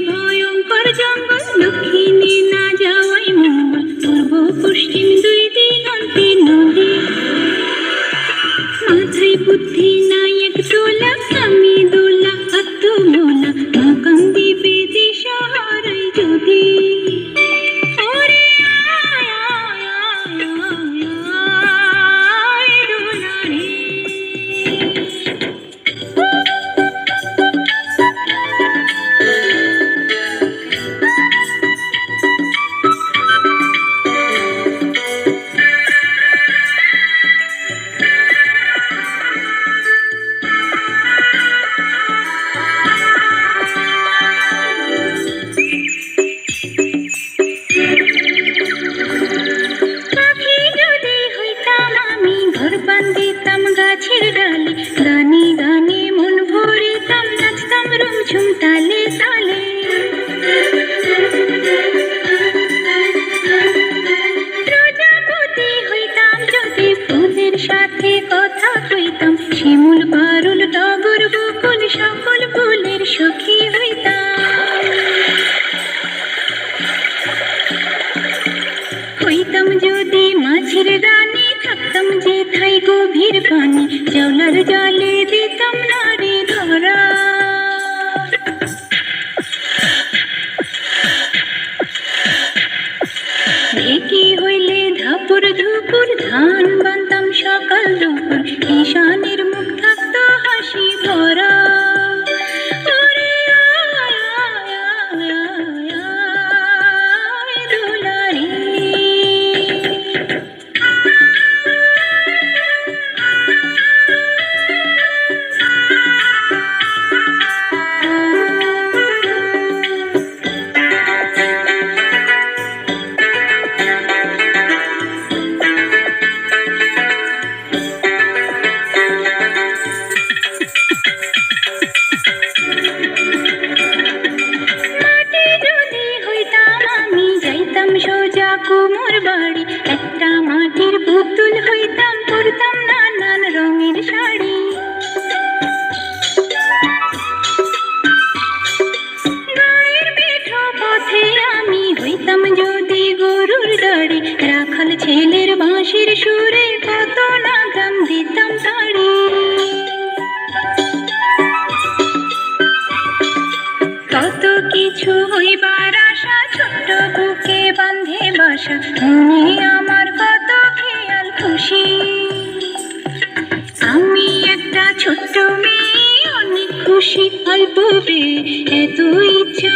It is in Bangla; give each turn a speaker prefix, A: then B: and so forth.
A: ভয়ঙ্কর জঙ্গল দক্ষিণে না যাওয়াই মঙ্গল। পূর্ব, পশ্চিম দুই দিগন্তে নদী। মাথায় বুদ্ধি নাই এক তোলা সকল ফুলের সখী হইতাম। হইতাম যদি মাছের রানী, থাকতাম যে থাই গভীর পানি জলার জলে দিতাম নারী ধরা। ঢেকি হইলে ধাপুর ধুপুর ধান বানতাম সকাল দুপুর, ঈশানের বাড়ি একটা মাটির পুতুল হইতাম, পরতাম নানান রঙের শাড়ি। যদি গরুর গাড়ি রাখাল ছেলের বাঁশির সুরে কত নাগাম দিতাম তাড়ি। কত কিছু হইবার আশা ছোট্ট বুকে বাঁধে বাসা মনে আমার কত খেয়াল খুশি। আমি একটা ছোট্ট মেয়ে, অনেক খুশি, অল্প এত ইচ্ছা